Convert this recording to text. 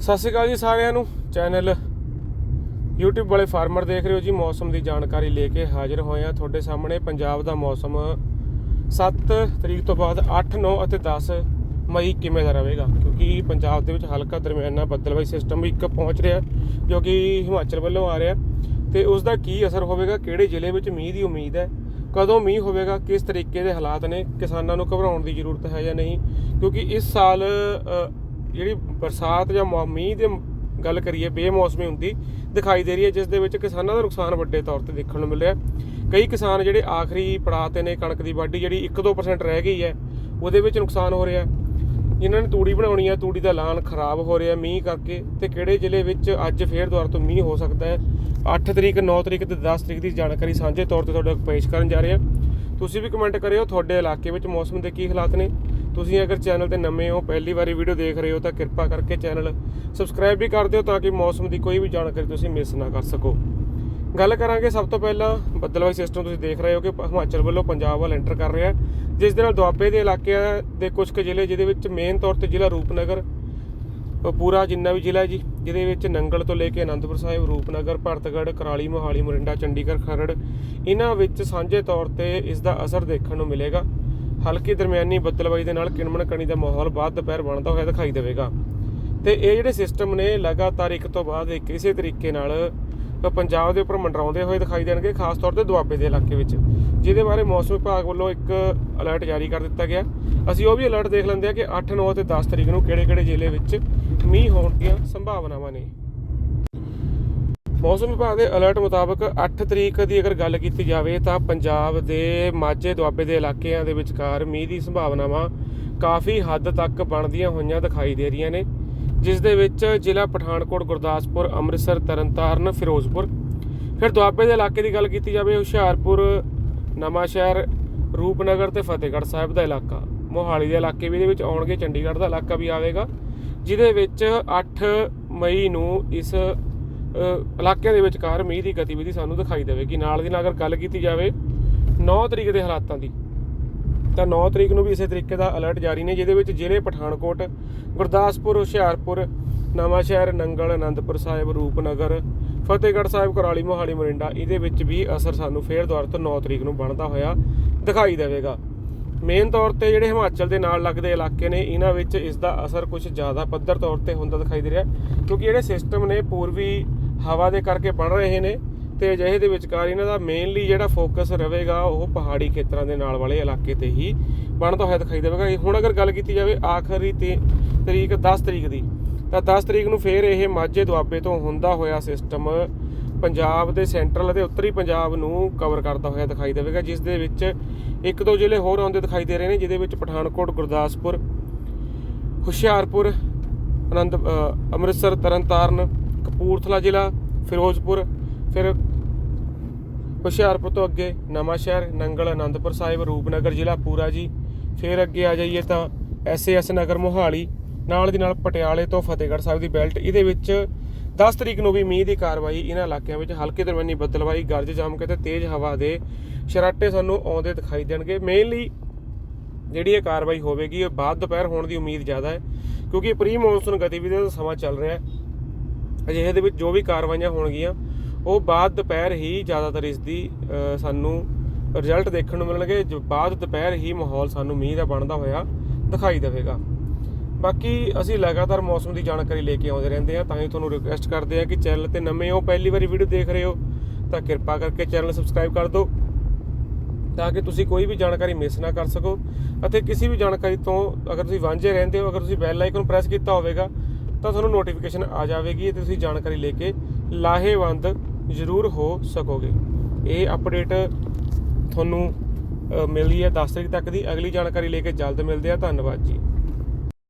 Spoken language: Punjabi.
ਸਤਿ ਸ਼੍ਰੀ ਅਕਾਲ ਜੀ ਸਾਰਿਆਂ ਨੂੰ। ਚੈਨਲ YouTube ਵਾਲੇ ਫਾਰਮਰ ਦੇਖ ਰਹੇ ਹੋ ਜੀ, ਮੌਸਮ ਦੀ ਜਾਣਕਾਰੀ ਲੈ ਕੇ ਹਾਜ਼ਰ ਹੋਏ ਆ ਤੁਹਾਡੇ ਸਾਹਮਣੇ। ਪੰਜਾਬ ਦਾ ਮੌਸਮ 7 ਤਰੀਕ ਤੋਂ ਬਾਅਦ 8 9 ਅਤੇ 10 ਮਈ ਕਿਵੇਂ ਦਾ ਰਹੇਗਾ? ਕਿਉਂਕਿ ਪੰਜਾਬ ਦੇ ਵਿੱਚ ਹਲਕਾ ਦਰਮਿਆਨਾ ਬੱਦਲਵਾਈ ਸਿਸਟਮ ਵੀ ਇੱਕ ਪਹੁੰਚ ਰਿਹਾ, ਜੋ ਕਿ ਹਿਮਾਚਲ ਵੱਲੋਂ ਆ ਰਿਹਾ। ਤੇ ਉਸ ਦਾ ਕੀ ਅਸਰ ਹੋਵੇਗਾ? ਕਿਹੜੇ ਜ਼ਿਲ੍ਹੇ ਵਿੱਚ ਮੀਂਹ ਦੀ ਉਮੀਦ ਹੈ? ਕਦੋਂ ਮੀਂਹ ਹੋਵੇਗਾ? ਕਿਸ ਤਰੀਕੇ ਦੇ ਹਾਲਾਤ ਨੇ? ਕਿਸਾਨਾਂ ਨੂੰ ਘਬਰਾਉਣ ਦੀ ਜ਼ਰੂਰਤ ਹੈ ਜਾਂ ਨਹੀਂ? ਕਿਉਂਕਿ ਇਸ ਸਾਲ ਜਿਹੜੀ ਬਰਸਾਤ ਜਾਂ ਮੌ- ਮੀਂਹ ਦੇ ਗੱਲ ਕਰੀਏ, ਬੇਮੌਸਮੀ ਹੁੰਦੀ ਦਿਖਾਈ ਦੇ ਰਹੀ ਹੈ, ਜਿਸ ਦੇ ਵਿੱਚ ਕਿਸਾਨਾਂ ਦਾ ਨੁਕਸਾਨ ਵੱਡੇ ਤੌਰ ਤੇ ਦੇਖਣ ਨੂੰ ਮਿਲ ਰਿਹਾ ਕਈ ਕਿਸਾਨ ਜਿਹੜੇ ਆਖਰੀ ਪੜਾਅ ਤੇ ਨੇ, ਕਣਕ ਦੀ ਵਾਢੀ ਜਿਹੜੀ 1-2% ਰਹਿ ਗਈ ਹੈ, ਉਹਦੇ ਵਿੱਚ ਨੁਕਸਾਨ ਹੋ ਰਿਹਾ। ਜਿਨ੍ਹਾਂ ਨੇ ਤੂੜੀ ਬਣਾਉਣੀ ਹੈ, ਤੂੜੀ ਦਾ ਲਾਣ ਖਰਾਬ ਹੋ ਰਿਹਾ ਮੀਂਹ ਕਰਕੇ ਤੇ ਕਿਹੜੇ ਜ਼ਿਲ੍ਹੇ ਵਿੱਚ ਅੱਜ ਫੇਰ ਦੁਬਾਰਾ ਤੋਂ ਮੀਂਹ ਹੋ ਸਕਦਾ ਹੈ? 8 ਤਰੀਕ 9 ਤਰੀਕ ਤੇ 10 ਤਰੀਕ ਦੀ ਜਾਣਕਾਰੀ ਸਾਂਝੇ ਤੌਰ ਤੇ ਤੁਹਾਡੇ ਕੋਲ ਪੇਸ਼ ਕਰਨ ਜਾ ਰਹੇ ਹਾਂ। ਤੁਸੀਂ ਵੀ ਕਮੈਂਟ ਕਰਿਓ, ਤੁਹਾਡੇ ਇਲਾਕੇ ਵਿੱਚ ਮੌਸਮ ਦੇ ਕੀ ਹਾਲਾਤ ਨੇ? ਤੁਸੀਂ ਅਗਰ ਚੈਨਲ ਤੇ ਨਵੇਂ ਹੋ, ਪਹਿਲੀ ਵਾਰੀ ਵੀਡੀਓ ਦੇਖ ਰਹੇ ਹੋ, ਤਾਂ ਕਿਰਪਾ ਕਰਕੇ ਚੈਨਲ ਸਬਸਕ੍ਰਾਈਬ ਵੀ ਕਰ ਦਿਓ ਤਾਂ ਕਿ ਮੌਸਮ ਦੀ ਕੋਈ ਵੀ ਜਾਣਕਾਰੀ ਤੁਸੀਂ ਮਿਸ ਨਾ ਕਰ ਸਕੋ। ਗੱਲ ਕਰਾਂਗੇ ਸਭ ਤੋਂ ਪਹਿਲਾਂ ਬੱਦਲਵਾਈ ਸਿਸਟਮ ਤੁਸੀਂ ਦੇਖ ਰਹੇ ਹੋ ਕਿ ਹਿਮਾਚਲ ਵੱਲੋਂ ਪੰਜਾਬ ਵੱਲ ਐਂਟਰ ਕਰ ਰਿਹਾ ਜਿਸ ਦੇ ਨਾਲ ਦੁਆਬੇ ਦੇ ਇਲਾਕਿਆਂ ਦੇ ਕੁਝ ਕੁ ਜ਼ਿਲ੍ਹੇ, ਜਿਹਦੇ ਵਿੱਚ ਮੇਨ ਤੌਰ ਤੇ ਜ਼ਿਲ੍ਹਾ ਰੂਪਨਗਰ ਪੂਰਾ ਜਿੰਨਾ ਵੀ ਜ਼ਿਲ੍ਹਾ ਹੈ ਜੀ, ਜਿਹਦੇ ਵਿੱਚ ਨੰਗਲ ਤੋਂ ਲੈ ਕੇ ਅਨੰਦਪੁਰ ਸਾਹਿਬ, ਰੂਪਨਗਰ, ਭਰਤਗੜ੍ਹ, ਕਰਾਲੀ, ਮੋਹਾਲੀ, ਮੋਰਿੰਡਾ, ਚੰਡੀਗੜ੍ਹ, ਖਰੜ, ਇਹਨਾਂ ਵਿੱਚ ਸਾਂਝੇ ਤੌਰ ਤੇ ਇਸ ਦਾ ਅਸਰ ਦੇਖਣ ਨੂੰ ਮਿਲੇਗਾ। ਹਲਕੀ ਦਰਮਿਆਨੀ ਬੱਦਲਬਾਈ ਦੇ ਨਾਲ ਕਿਣਮਣ ਕਣੀ ਦਾ ਮਾਹੌਲ ਬਾਅਦ ਦੁਪਹਿਰ ਬਣਦਾ ਹੋਇਆ ਦਿਖਾਈ ਦੇਵੇਗਾ। ਤੇ ਇਹ ਜਿਹੜੇ ਸਿਸਟਮ ਨੇ, ਲਗਾਤਾਰ ਇੱਕ ਤੋਂ ਬਾਅਦ ਇੱਕ ਇਸੇ ਤਰੀਕੇ ਨਾਲ ਪੰਜਾਬ ਦੇ ਉੱਪਰ ਮੰਡਰਾਉਂਦੇ ਹੋਏ ਦਿਖਾਈ ਦੇਣਗੇ, ਖਾਸ ਤੌਰ ਤੇ ਦੁਆਬੇ ਦੇ ਇਲਾਕੇ ਵਿੱਚ, ਜਿਹਦੇ ਬਾਰੇ ਮੌਸਮ ਵਿਭਾਗ ਵੱਲੋਂ ਇੱਕ ਅਲਰਟ ਜਾਰੀ ਕਰ ਦਿੱਤਾ ਗਿਆ। ਅਸੀਂ ਉਹ ਵੀ ਅਲਰਟ ਦੇਖ ਲੈਂਦੇ ਆ ਕਿ 8 9 ਤੇ 10 ਤਰੀਕ ਨੂੰ ਕਿਹੜੇ-ਕਿਹੜੇ ਜ਼ਿਲ੍ਹੇ ਵਿੱਚ ਮੀਂਹ ਹੋਣ ਦੀਆਂ ਸੰਭਾਵਨਾਵਾਂ ਨੇ। ਮੌਸਮ ਵਿਭਾਗ ਦੇ ਅਲਰਟ ਮੁਤਾਬਕ 8 ਤਰੀਕ ਦੀ ਅਗਰ ਗੱਲ ਕੀਤੀ ਜਾਵੇ ਤਾਂ ਪੰਜਾਬ ਦੇ ਮਾਝੇ ਦੁਆਬੇ ਦੇ ਇਲਾਕਿਆਂ ਦੇ ਵਿਚਕਾਰ ਮੀਂਹ ਦੀ ਸੰਭਾਵਨਾਵਾਂ ਕਾਫੀ ਹੱਦ ਤੱਕ ਬਣਦੀਆਂ ਹੋਈਆਂ ਦਿਖਾਈ ਦੇ ਰਹੀਆਂ ਨੇ, ਜਿਸ ਦੇ ਵਿੱਚ ਜ਼ਿਲ੍ਹਾ ਪਠਾਨਕੋਟ, ਗੁਰਦਾਸਪੁਰ, ਅੰਮ੍ਰਿਤਸਰ, ਤਰਨਤਾਰਨ, ਫਿਰੋਜ਼ਪੁਰ। ਫਿਰ ਦੁਆਬੇ ਦੇ ਇਲਾਕੇ ਦੀ ਗੱਲ ਕੀਤੀ ਜਾਵੇ, ਹੁਸ਼ਿਆਰਪੁਰ, ਨਵਾਂਸ਼ਹਿਰ, ਰੂਪਨਗਰ ਤੇ ਫਤਿਹਗੜ੍ਹ ਸਾਹਿਬ ਦਾ ਇਲਾਕਾ। ਮੋਹਾਲੀ ਦੇ ਇਲਾਕੇ ਵੀ ਇਹਦੇ ਵਿੱਚ ਆਉਣਗੇ, ਚੰਡੀਗੜ੍ਹ ਦਾ ਇਲਾਕਾ ਵੀ ਆਵੇਗਾ, ਜਿਹਦੇ ਵਿੱਚ 8 ਮਈ ਨੂੰ ਇਸ ਇਲਾਕਿਆਂ ਦੇ ਵਿਚਕਾਰ ਮੀਂਹ ਦੀ ਗਤੀਵਿਧੀ ਸਾਨੂੰ ਦਿਖਾਈ ਦੇਵੇਗੀ ਨਾਲ ਦੀ ਨਾਲ ਅਗਰ ਗੱਲ ਕੀਤੀ ਜਾਵੇ 9 ਤਰੀਕ ਦੇ ਹਾਲਾਤਾਂ ਦੀ, ਤਾਂ 9 ਤਰੀਕ ਨੂੰ ਵੀ ਇਸੇ ਤਰੀਕੇ ਦਾ ਅਲਰਟ ਜਾਰੀ ਨੇ, ਜਿਹਦੇ ਵਿੱਚ ਜ਼ਿਲ੍ਹੇ ਪਠਾਨਕੋਟ, ਗੁਰਦਾਸਪੁਰ, ਹੁਸ਼ਿਆਰਪੁਰ, ਨਵਾਂਸ਼ਹਿਰ, ਨੰਗਲ, ਅਨੰਦਪੁਰ ਸਾਹਿਬ, ਰੂਪਨਗਰ, ਫਤਿਹਗੜ੍ਹ ਸਾਹਿਬ, ਕੁਰਾਲੀ, ਮੋਹਾਲੀ, ਮੋਰਿੰਡਾ, ਇਹਦੇ ਵਿੱਚ ਵੀ ਅਸਰ ਸਾਨੂੰ ਫੇਰ ਦੁਬਾਰਾ ਤੋਂ 9 ਤਰੀਕ ਨੂੰ ਬਣਦਾ ਹੋਇਆ ਦਿਖਾਈ ਦੇਵੇਗਾ। ਮੇਨ ਤੌਰ ਤੇ ਜਿਹੜੇ ਹਿਮਾਚਲ ਦੇ ਨਾਲ ਲੱਗਦੇ ਇਲਾਕੇ ਨੇ, ਇਹਨਾਂ ਵਿੱਚ ਇਸ ਦਾ ਅਸਰ ਕੁਝ ਜ਼ਿਆਦਾ ਪੱਧਰ ਤੌਰ ਤੇ ਹੁੰਦਾ ਦਿਖਾਈ ਦੇ ਰਿਹਾ, ਕਿਉਂਕਿ ਜਿਹੜੇ ਸਿਸਟਮ ਨੇ ਪੂਰਬੀ ਹਵਾ ਦੇ ਕਰਕੇ ਬਣ ਰਹੇ ਨੇ ਤੇ ਅਜਿਹੇ ਦੇ ਵਿਚਕਾਰ ਇਹਨਾਂ ਦਾ ਮੇਨਲੀ ਜਿਹੜਾ ਫੋਕਸ ਰਹੇਗਾ ਉਹ ਪਹਾੜੀ ਖੇਤਰਾਂ ਦੇ ਨਾਲ ਵਾਲੇ ਇਲਾਕੇ ਤੇ ਹੀ ਬਣਦਾ ਹੋਇਆ ਦਿਖਾਈ ਦੇਵੇਗਾ। ਹੁਣ ਅਗਰ ਗੱਲ ਕੀਤੀ ਜਾਵੇ ਆਖਰੀ ਤੇ ਤਰੀਕ 10 ਤਰੀਕ ਦੀ, ਤਾਂ 10 ਤਰੀਕ ਨੂੰ ਫੇਰ ਇਹ ਮਾਝੇ ਦੁਆਬੇ ਤੋਂ ਹੁੰਦਾ ਹੋਇਆ ਸਿਸਟਮ ਪੰਜਾਬ ਦੇ ਸੈਂਟਰਲ ਅਤੇ ਉੱਤਰੀ ਪੰਜਾਬ ਨੂੰ ਕਵਰ ਕਰਦਾ ਹੋਇਆ ਦਿਖਾਈ ਦੇਵੇਗਾ, ਜਿਸ ਦੇ ਵਿੱਚ ਇੱਕ ਦੋ ਜ਼ਿਲ੍ਹੇ ਹੋਰ ਆਉਂਦੇ ਦਿਖਾਈ ਦੇ ਰਹੇ ਨੇ, ਜਿਹਦੇ ਵਿੱਚ ਪਠਾਨਕੋਟ, ਗੁਰਦਾਸਪੁਰ, ਹੁਸ਼ਿਆਰਪੁਰ ਅਨੰਦ ਅੰਮ੍ਰਿਤਸਰ, ਤਰਨਤਾਰਨ ਕਪੂਰਥਲਾ ਜ਼ਿਲ੍ਹਾ ਫਿਰੋਜ਼ਪੁਰ, ਫਿਰ ਹੁਸ਼ਿਆਰਪੁਰ ਤੋਂ ਅੱਗੇ ਨਵਾਂਸ਼ਹਿਰ, ਨੰਗਲ ਆਨੰਦਪੁਰ ਸਾਹਿਬ, ਰੂਪਨਗਰ ਜ਼ਿਲ੍ਹਾ ਪੂਰਾ ਜੀ। ਫਿਰ ਅੱਗੇ ਆ ਜਾਈਏ ਤਾਂ ਐਸਏਐਸ ਨਗਰ ਮੋਹਾਲੀ, ਨਾਲ ਦੀ ਨਾਲ ਪਟਿਆਲੇ ਤੋਂ ਫਤਿਹਗੜ੍ਹ ਸਾਹਿਬ ਦੀ ਬੈਲਟ। ਇਹਦੇ ਵਿੱਚ 10 ਤਰੀਕ ਨੂੰ ਵੀ ਮੀਂਹ ਦੀ ਕਾਰਵਾਈ ਇਹਨਾਂ ਇਲਾਕਿਆਂ ਵਿੱਚ ਹਲਕੇ ਦਰਮਿਆਨੀ ਬੱਦਲਵਾਈ, ਗਰਜ ਜਮ ਕੇ ਤੇ ਤੇਜ਼ ਹਵਾ ਦੇ ਸ਼ਰਾਟੇ ਸਾਨੂੰ ਆਉਂਦੇ ਦਿਖਾਈ ਦੇਣਗੇ। ਮੇਨਲੀ ਜਿਹੜੀ ਇਹ ਕਾਰਵਾਈ ਹੋਵੇਗੀ ਉਹ ਬਾਅਦ ਦੁਪਹਿਰ ਹੋਣ ਦੀ ਉਮੀਦ ਜ਼ਿਆਦਾ ਹੈ, ਕਿਉਂਕਿ ਪ੍ਰੀ ਮੌਨਸੂਨ ਗਤੀਵਿਧੀ ਦਾ ਸਮਾਂ ਚੱਲ ਰਿਹਾ ਹੈ। ਅਜਿਹੇ ਦੇ ਵਿੱਚ ਜੋ ਵੀ ਕਾਰਵਾਈਆਂ ਹੋਣਗੀਆਂ, ਉਹ ਬਾਅਦ ਦੁਪਹਿਰ ਹੀ ਜ਼ਿਆਦਾਤਰ ਇਸ ਦੀ ਸਾਨੂੰ ਰਿਜ਼ਲਟ ਦੇਖਣ ਨੂੰ ਮਿਲਣਗੇ, ਜੋ ਬਾਅਦ ਦੁਪਹਿਰ ਹੀ ਮਾਹੌਲ ਸਾਨੂੰ ਮੀਂਹ ਦਾ ਬਣਦਾ ਹੋਇਆ ਦਿਖਾਈ ਦੇਵੇਗਾ। ਬਾਕੀ ਅਸੀਂ ਲਗਾਤਾਰ ਮੌਸਮ ਦੀ ਜਾਣਕਾਰੀ ਲੈ ਕੇ ਆਉਂਦੇ ਰਹਿੰਦੇ ਹਾਂ, ਤਾਂ ਹੀ ਤੁਹਾਨੂੰ ਰਿਕੁਐਸਟ ਕਰਦੇ ਹਾਂ ਕਿ ਚੈਨਲ ਤੇ ਨਵੇਂ ਹੋ, ਪਹਿਲੀ ਵਾਰੀ ਵੀਡੀਓ ਦੇਖ ਰਹੇ ਹੋ, ਤਾਂ ਕਿਰਪਾ ਕਰਕੇ ਚੈਨਲ ਸਬਸਕ੍ਰਾਈਬ ਕਰ ਦਿਓ, ਤਾਂ ਕਿ ਤੁਸੀਂ ਕੋਈ ਵੀ ਜਾਣਕਾਰੀ ਮਿਸ ਨਾ ਕਰ ਸਕੋ। ਅਤੇ ਕਿਸੇ ਵੀ ਜਾਣਕਾਰੀ ਤੋਂ ਅਗਰ ਤੁਸੀਂ ਵਾਂਝੇ ਰਹਿੰਦੇ ਹੋ, ਅਗਰ ਤੁਸੀਂ ਬੈਲ ਆਈਕਨ ਪ੍ਰੈਸ ਕੀਤਾ ਹੋਵੇਗਾ ਤਾਂ ਤੁਹਾਨੂੰ ਨੋਟੀਫਿਕੇਸ਼ਨ ਆ ਜਾਵੇਗੀ ਤੇ ਤੁਸੀਂ ਜਾਣਕਾਰੀ ਲੈ ਕੇ ਲਾਹੇਵੰਦ ਜ਼ਰੂਰ ਹੋ ਸਕੋਗੇ। ਇਹ ਅਪਡੇਟ ਤੁਹਾਨੂੰ ਅ, ਮਿਲੀ ਹੈ 10 ਤਰੀਕ ਤੱਕ ਦੀ। ਅਗਲੀ ਜਾਣਕਾਰੀ ਲੈ ਕੇ ਜਲਦ ਮਿਲਦੇ ਆ। ਧੰਨਵਾਦ ਜੀ।